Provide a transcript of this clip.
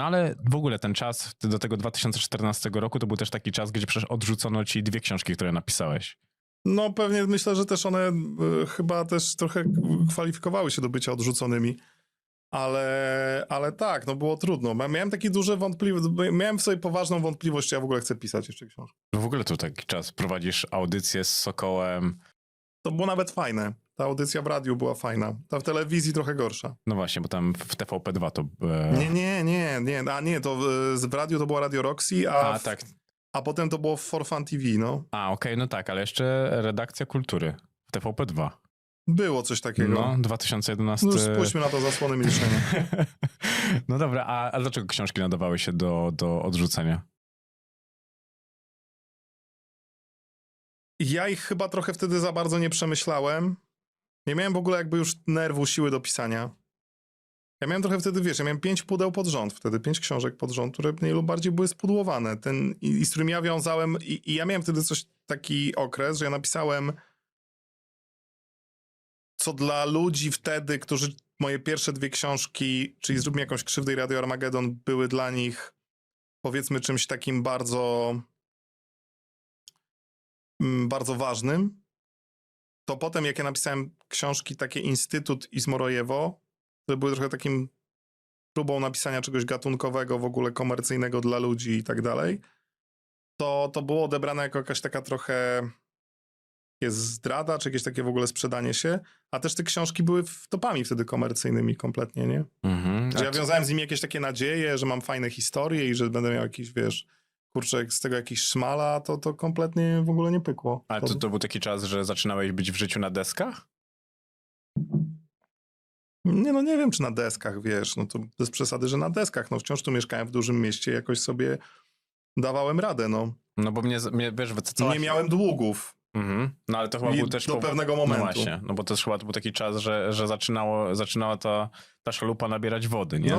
No ale w ogóle ten czas do tego 2014 roku to był też taki czas, gdzie przecież odrzucono ci dwie książki, które napisałeś. No pewnie myślę, że też one y, chyba też trochę kwalifikowały się do bycia odrzuconymi. Ale, ale tak, no było trudno. Miałem takie duże wątpliwości, miałem w sobie poważną wątpliwość, czy ja w ogóle chcę pisać jeszcze książkę. W ogóle to taki czas. Prowadzisz audycję z Sokołem. To było nawet fajne. Ta audycja w radiu była fajna. Ta w telewizji trochę gorsza. No właśnie, bo tam w TVP2 to... E... Nie, nie, nie, nie. A nie, to z- w radiu to była Radio Roxy, a, A, w, tak. a potem to było w For Fun TV, no. A, okej, no tak, ale jeszcze redakcja kultury w TVP2. Było coś takiego. No, No, 2011... już spójrzmy na to zasłony milczenia. no dobra, a, a dlaczego książki nadawały się do, do odrzucenia? Ja ich chyba trochę wtedy za bardzo nie przemyślałem. Nie miałem w ogóle jakby już nerwu, siły do pisania. Ja miałem trochę wtedy, wiesz, ja miałem pięć pudeł pod rząd, wtedy pięć książek pod rząd, które mniej lub bardziej były spudłowane. Ten, i, i z którymi ja wiązałem, i, i ja miałem wtedy coś, taki okres, że ja napisałem co dla ludzi wtedy, którzy moje pierwsze dwie książki, czyli Zrób mi jakąś krzywdę i Radio Armageddon, były dla nich powiedzmy czymś takim bardzo mm, bardzo ważnym, to potem jak ja napisałem książki takie Instytut i Zmorojewo, które były trochę takim próbą napisania czegoś gatunkowego, w ogóle komercyjnego dla ludzi i tak dalej, to, to było odebrane jako jakaś taka trochę jest zdrada, czy jakieś takie w ogóle sprzedanie się, a też te książki były topami wtedy komercyjnymi kompletnie, nie? Mhm. Że ja wiązałem z nimi jakieś takie nadzieje, że mam fajne historie i że będę miał jakiś, wiesz, kurczę, z tego jakiś szmala, to, to kompletnie w ogóle nie pykło. Ale to, to był taki czas, że zaczynałeś być w życiu na deskach? Nie, no nie wiem, czy na deskach, wiesz, no to bez przesady, że na deskach, no wciąż tu mieszkałem w dużym mieście, jakoś sobie dawałem radę, no. No bo mnie, mnie wiesz, cała... Nie miałem długów Mhm. No ale to chyba i był też... do po- pewnego No momentu. właśnie, no bo to chyba to był taki czas, że, że zaczynało, zaczynała ta, ta szalupa nabierać wody, nie? No